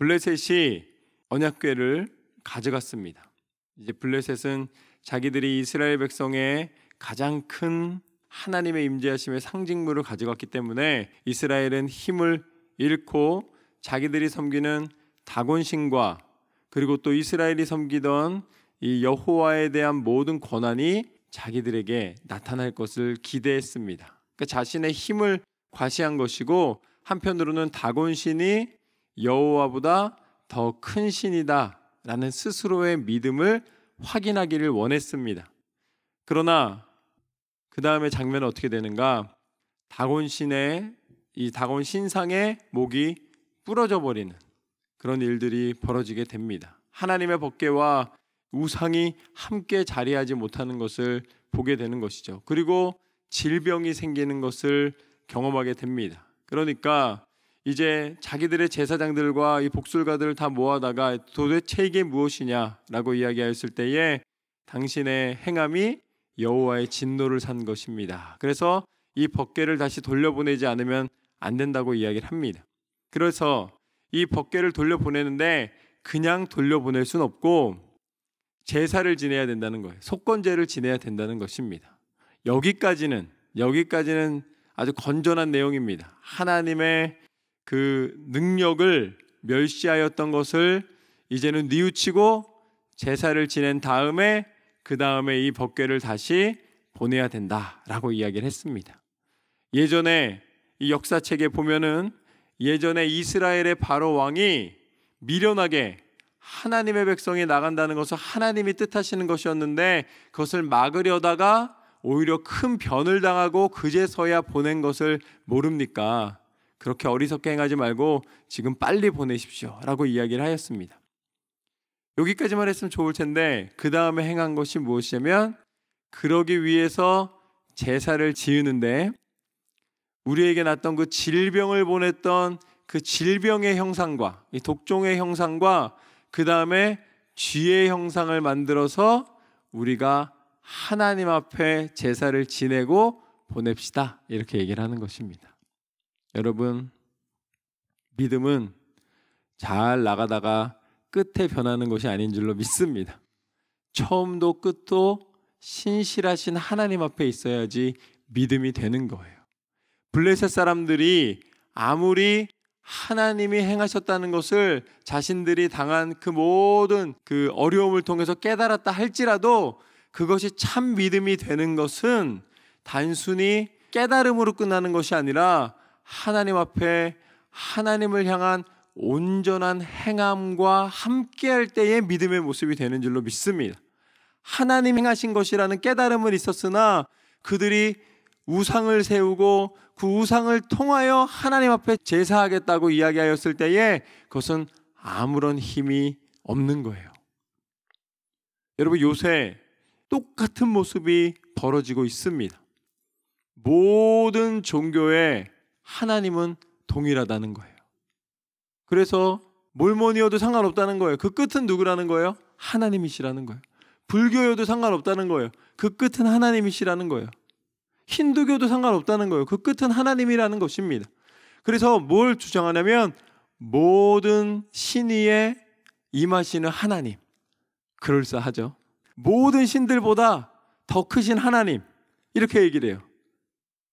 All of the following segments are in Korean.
블레셋이 언약궤를 가져갔습니다. 이제 블레셋은 자기들이 이스라엘 백성의 가장 큰 하나님의 임재하심의 상징물을 가져갔기 때문에 이스라엘은 힘을 잃고 자기들이 섬기는 다곤신과 그리고 또 이스라엘이 섬기던 이 여호와에 대한 모든 권한이 자기들에게 나타날 것을 기대했습니다. 그러니까 자신의 힘을 과시한 것이고 한편으로는 다곤신이 여호와보다 더 큰 신이다라는 스스로의 믿음을 확인하기를 원했습니다. 그러나 그 다음에 장면은 어떻게 되는가? 다곤 신의 이 다곤 신상의 목이 부러져 버리는 그런 일들이 벌어지게 됩니다. 하나님의 법궤와 우상이 함께 자리하지 못하는 것을 보게 되는 것이죠. 그리고 질병이 생기는 것을 경험하게 됩니다. 그러니까 이제 자기들의 제사장들과 이 복술가들을 다 모아다가 도대체 이게 무엇이냐라고 이야기하였을 때에 당신의 행함이 여호와의 진노를 산 것입니다. 그래서 이 법궤를 다시 돌려보내지 않으면 안 된다고 이야기를 합니다. 그래서 이 법궤를 돌려보내는데 그냥 돌려보낼 순 없고 제사를 지내야 된다는 거예요. 속건제를 지내야 된다는 것입니다. 여기까지는 여기까지는 아주 건전한 내용입니다. 하나님의 그 능력을 멸시하였던 것을 이제는 뉘우치고 제사를 지낸 다음에 그 다음에 이 법궤를 다시 보내야 된다라고 이야기를 했습니다. 예전에 이 역사책에 보면은 예전에 이스라엘의 바로 왕이 미련하게 하나님의 백성이 나간다는 것을 하나님이 뜻하시는 것이었는데 그것을 막으려다가 오히려 큰 변을 당하고 그제서야 보낸 것을 모릅니까? 그렇게 어리석게 행하지 말고 지금 빨리 보내십시오라고 이야기를 하였습니다. 여기까지만 했으면 좋을 텐데 그 다음에 행한 것이 무엇이냐면 그러기 위해서 제사를 지으는데 우리에게 났던 그 질병을 보냈던 그 질병의 형상과 이 독종의 형상과 그 다음에 쥐의 형상을 만들어서 우리가 하나님 앞에 제사를 지내고 보냅시다 이렇게 얘기를 하는 것입니다. 여러분 믿음은 잘 나가다가 끝에 변하는 것이 아닌 줄로 믿습니다. 처음도 끝도 신실하신 하나님 앞에 있어야지 믿음이 되는 거예요. 블레셋 사람들이 아무리 하나님이 행하셨다는 것을 자신들이 당한 그 모든 그 어려움을 통해서 깨달았다 할지라도 그것이 참 믿음이 되는 것은 단순히 깨달음으로 끝나는 것이 아니라 하나님 앞에 하나님을 향한 온전한 행함과 함께할 때의 믿음의 모습이 되는 줄로 믿습니다. 하나님 행하신 것이라는 깨달음은 있었으나 그들이 우상을 세우고 그 우상을 통하여 하나님 앞에 제사하겠다고 이야기하였을 때에 그것은 아무런 힘이 없는 거예요. 여러분 요새 똑같은 모습이 벌어지고 있습니다. 모든 종교에 하나님은 동일하다는 거예요. 그래서 몰몬이어도 상관없다는 거예요. 그 끝은 누구라는 거예요? 하나님이시라는 거예요. 불교여도 상관없다는 거예요. 그 끝은 하나님이시라는 거예요. 힌두교도 상관없다는 거예요. 그 끝은 하나님이라는 것입니다. 그래서 뭘 주장하냐면 모든 신의에 임하시는 하나님. 그럴싸하죠. 모든 신들보다 더 크신 하나님. 이렇게 얘기를 해요.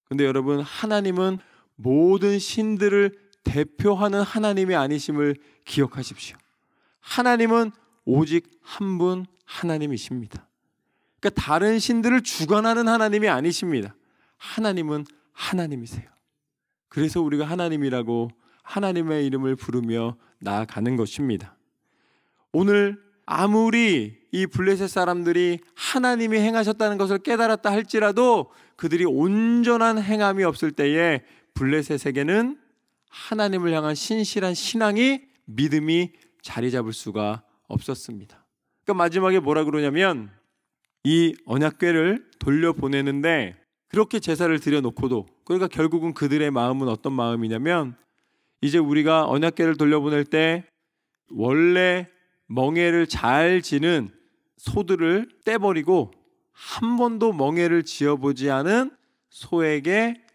근데 여러분, 하나님은 모든 신들을 대표하는 하나님이 아니심을 기억하십시오. 하나님은 오직 한 분 하나님이십니다. 그러니까 다른 신들을 주관하는 하나님이 아니십니다. 하나님은 하나님이세요. 그래서 우리가 하나님이라고 하나님의 이름을 부르며 나아가는 것입니다. 오늘 아무리 이 블레셋 사람들이 하나님이 행하셨다는 것을 깨달았다 할지라도 그들이 온전한 행함이 없을 때에 블레셋에게는 하나님을 향한 신실한 신앙이 믿음이 자리 잡을 수가 없었습니다. 그러니까 마지막에 뭐라 그러냐면 이 언약궤를 돌려보내는데 그렇게 제사를 드려놓고도 그러니까 결국은 그들의 마음은 어떤 마음이냐면 이제 우리가 언약궤를 돌려보낼 때 원래 멍해를 잘 지는 소들을 떼버리고 한 번도 멍해를 지어보지 않은 소에게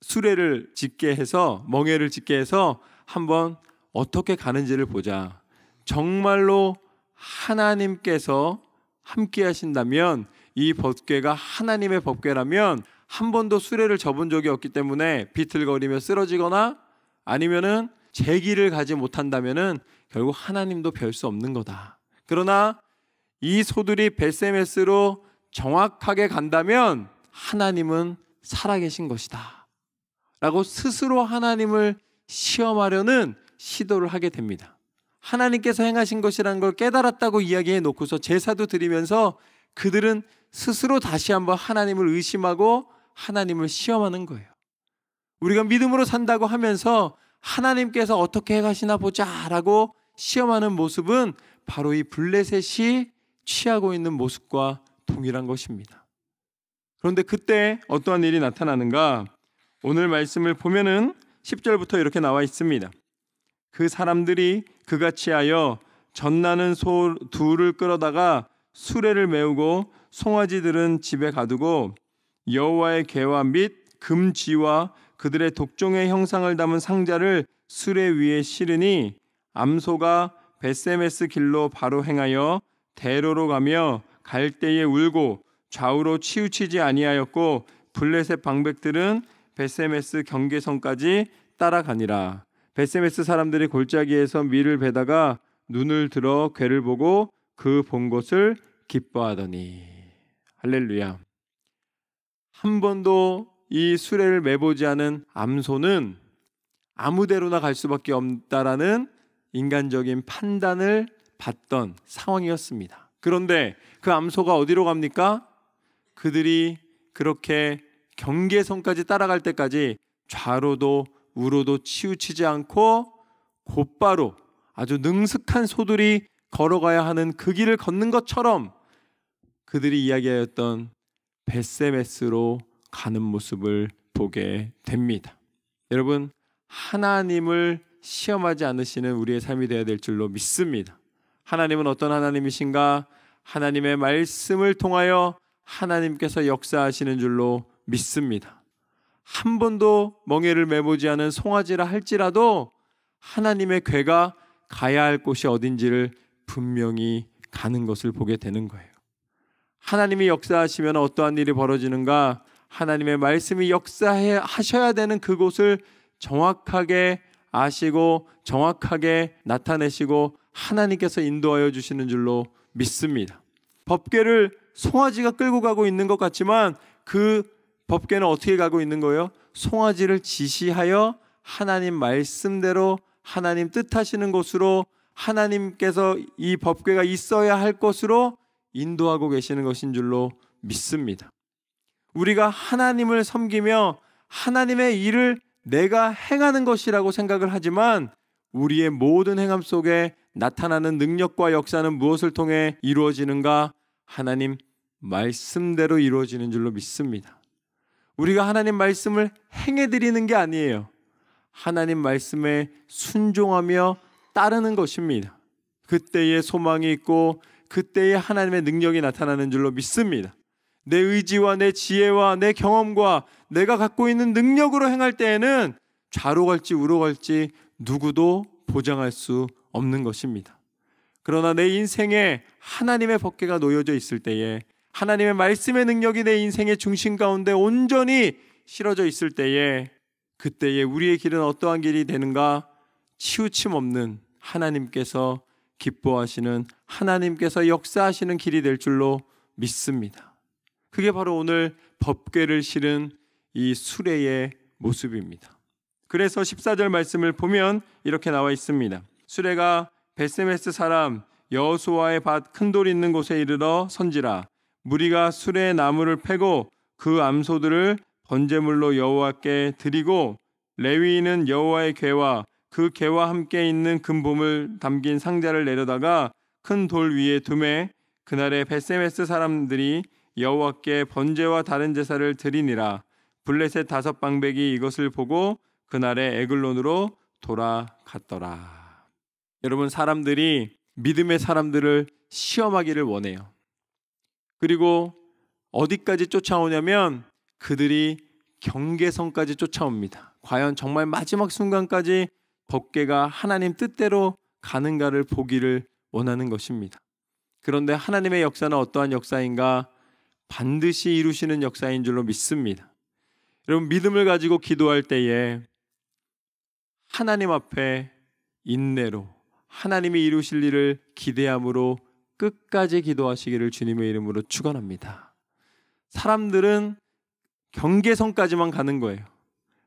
수레를 짓게 해서 멍해를 짓게 해서 한번 어떻게 가는지를 보자. 정말로 하나님께서 함께 하신다면 이 법궤가 하나님의 법궤라면 한 번도 수레를 접은 적이 없기 때문에 비틀거리며 쓰러지거나 아니면은 제기를 가지 못한다면은 결국 하나님도 별 수 없는 거다. 그러나 이 소들이 베세메스로 정확하게 간다면 하나님은 살아계신 것이다. 라고 스스로 하나님을 시험하려는 시도를 하게 됩니다. 하나님께서 행하신 것이라는 걸 깨달았다고 이야기해 놓고서 제사도 드리면서 그들은 스스로 다시 한번 하나님을 의심하고 하나님을 시험하는 거예요. 우리가 믿음으로 산다고 하면서 하나님께서 어떻게 행하시나 보자라고 시험하는 모습은 바로 이 블레셋이 취하고 있는 모습과 동일한 것입니다. 그런데 그때 어떠한 일이 나타나는가? 오늘 말씀을 보면은 10절부터 이렇게 나와 있습니다. 그 사람들이 그같이 하여 전나는 소 둘을 끌어다가 수레를 메우고 송아지들은 집에 가두고 여호와의 개와 및 금지와 그들의 독종의 형상을 담은 상자를 수레 위에 실으니 암소가 베세메스 길로 바로 행하여 대로로 가며 갈대에 울고 좌우로 치우치지 아니하였고 블레셋 방백들은 베세메스 경계선까지 따라가니라. 베세메스 사람들이 골짜기에서 밀을 베다가 눈을 들어 괴를 보고 그 본 것을 기뻐하더니 할렐루야. 한 번도 이 수레를 매보지 않은 암소는 아무데로나 갈 수밖에 없다라는 인간적인 판단을 받던 상황이었습니다. 그런데 그 암소가 어디로 갑니까? 그들이 그렇게 경계선까지 따라갈 때까지 좌로도 우로도 치우치지 않고 곧바로 아주 능숙한 소들이 걸어가야 하는 그 길을 걷는 것처럼 그들이 이야기하였던 베세메스로 가는 모습을 보게 됩니다. 여러분 하나님을 시험하지 않으시는 우리의 삶이 되어야 될 줄로 믿습니다. 하나님은 어떤 하나님이신가? 하나님의 말씀을 통하여 하나님께서 역사하시는 줄로 믿습니다. 한 번도 멍에를 매보지 않은 송아지라 할지라도 하나님의 괴가 가야 할 곳이 어딘지를 분명히 가는 것을 보게 되는 거예요. 하나님이 역사하시면 어떠한 일이 벌어지는가? 하나님의 말씀이 역사해 하셔야 되는 그곳을 정확하게 아시고 정확하게 나타내시고 하나님께서 인도하여 주시는 줄로 믿습니다. 법궤를 송아지가 끌고 가고 있는 것 같지만 그 법궤는 어떻게 가고 있는 거예요? 송아지를 지시하여 하나님 말씀대로 하나님 뜻하시는 곳으로 하나님께서 이 법궤가 있어야 할 것으로 인도하고 계시는 것인 줄로 믿습니다. 우리가 하나님을 섬기며 하나님의 일을 내가 행하는 것이라고 생각을 하지만 우리의 모든 행함 속에 나타나는 능력과 역사는 무엇을 통해 이루어지는가? 하나님 말씀대로 이루어지는 줄로 믿습니다. 우리가 하나님 말씀을 행해 드리는 게 아니에요. 하나님 말씀에 순종하며 따르는 것입니다. 그때의 소망이 있고 그때에 하나님의 능력이 나타나는 줄로 믿습니다. 내 의지와 내 지혜와 내 경험과 내가 갖고 있는 능력으로 행할 때에는 좌로 갈지 우로 갈지 누구도 보장할 수 없는 것입니다. 그러나 내 인생에 하나님의 법궤가 놓여져 있을 때에 하나님의 말씀의 능력이 내 인생의 중심 가운데 온전히 실어져 있을 때에 그때에 우리의 길은 어떠한 길이 되는가? 치우침 없는 하나님께서 기뻐하시는 하나님께서 역사하시는 길이 될 줄로 믿습니다. 그게 바로 오늘 법궤를 실은 이 수레의 모습입니다. 그래서 14절 말씀을 보면 이렇게 나와 있습니다. 수레가 베세메스 사람 여호수아의 밭 큰 돌 있는 곳에 이르러 선지라 무리가 수레의 나무를 패고 그 암소들을 번제물로 여호와께 드리고 레위인은 여호와의 궤와 그 개와 함께 있는 금봄을 담긴 상자를 내려다가 큰 돌 위에 두매 그날에 베세메스 사람들이 여호와께 번제와 다른 제사를 드리니라 블레셋 다섯 방백이 이것을 보고 그날에 에글론으로 돌아갔더라. 여러분 사람들이 믿음의 사람들을 시험하기를 원해요. 그리고 어디까지 쫓아오냐면 그들이 경계선까지 쫓아옵니다. 과연 정말 마지막 순간까지 법궤가 하나님 뜻대로 가는가를 보기를 원하는 것입니다. 그런데 하나님의 역사는 어떠한 역사인가? 반드시 이루시는 역사인 줄로 믿습니다. 여러분 믿음을 가지고 기도할 때에 하나님 앞에 인내로 하나님이 이루실 일을 기대함으로 끝까지 기도하시기를 주님의 이름으로 축원합니다. 사람들은 경계선까지만 가는 거예요.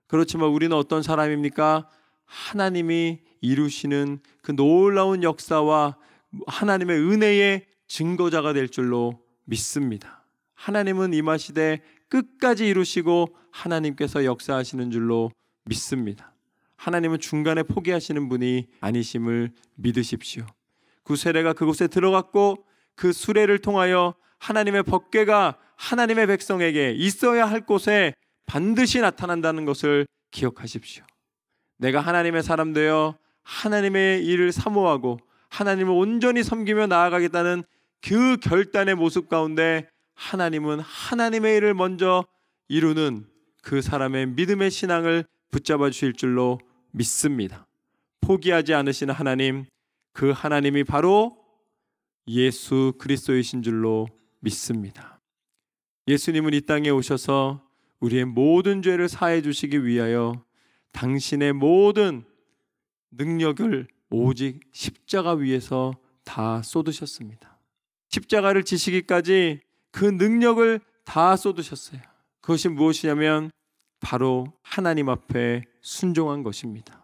그렇지만 우리는 어떤 사람입니까? 하나님이 이루시는 그 놀라운 역사와 하나님의 은혜의 증거자가 될 줄로 믿습니다. 하나님은 임하시되 끝까지 이루시고 하나님께서 역사하시는 줄로 믿습니다. 하나님은 중간에 포기하시는 분이 아니심을 믿으십시오. 그 세례가 그곳에 들어갔고 그 수레를 통하여 하나님의 법궤가 하나님의 백성에게 있어야 할 곳에 반드시 나타난다는 것을 기억하십시오. 내가 하나님의 사람 되어 하나님의 일을 사모하고 하나님을 온전히 섬기며 나아가겠다는 그 결단의 모습 가운데 하나님은 하나님의 일을 먼저 이루는 그 사람의 믿음의 신앙을 붙잡아 주실 줄로 믿습니다. 포기하지 않으시는 하나님, 그 하나님이 바로 예수 그리스도이신 줄로 믿습니다. 예수님은 이 땅에 오셔서 우리의 모든 죄를 사해 주시기 위하여 당신의 모든 능력을 오직 십자가 위에서 다 쏟으셨습니다. 십자가를 지시기까지 그 능력을 다 쏟으셨어요. 그것이 무엇이냐면 바로 하나님 앞에 순종한 것입니다.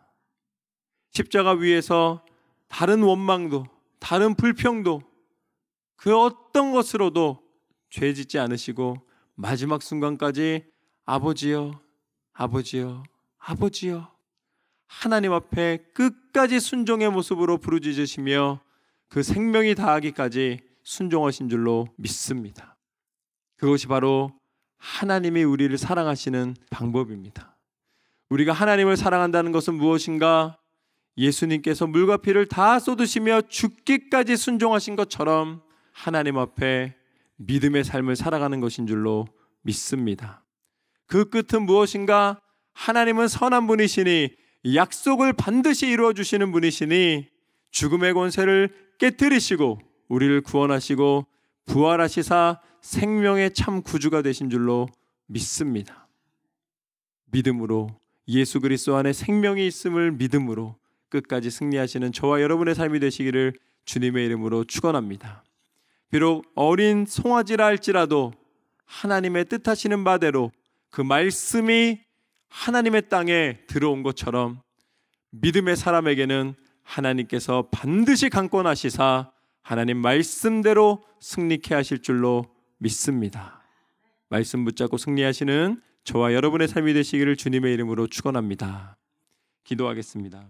십자가 위에서 다른 원망도, 다른 불평도, 그 어떤 것으로도 죄 짓지 않으시고 마지막 순간까지 아버지여, 아버지여, 아버지여 하나님 앞에 끝까지 순종의 모습으로 부르짖으시며 그 생명이 다하기까지 순종하신 줄로 믿습니다. 그것이 바로 하나님이 우리를 사랑하시는 방법입니다. 우리가 하나님을 사랑한다는 것은 무엇인가? 예수님께서 물과 피를 다 쏟으시며 죽기까지 순종하신 것처럼 하나님 앞에 믿음의 삶을 살아가는 것인 줄로 믿습니다. 그 끝은 무엇인가? 하나님은 선한 분이시니 약속을 반드시 이루어 주시는 분이시니 죽음의 권세를 깨뜨리시고 우리를 구원하시고 부활하시사 생명의 참 구주가 되신 줄로 믿습니다. 믿음으로 예수 그리스도 안에 생명이 있음을 믿음으로 끝까지 승리하시는 저와 여러분의 삶이 되시기를 주님의 이름으로 축원합니다. 비록 어린 송아지라 할지라도 하나님의 뜻하시는 바대로 그 말씀이 하나님의 땅에 들어온 것처럼 믿음의 사람에게는 하나님께서 반드시 강권하시사 하나님 말씀대로 승리케 하실 줄로 믿습니다. 말씀 붙잡고 승리하시는 저와 여러분의 삶이 되시기를 주님의 이름으로 축원합니다. 기도하겠습니다.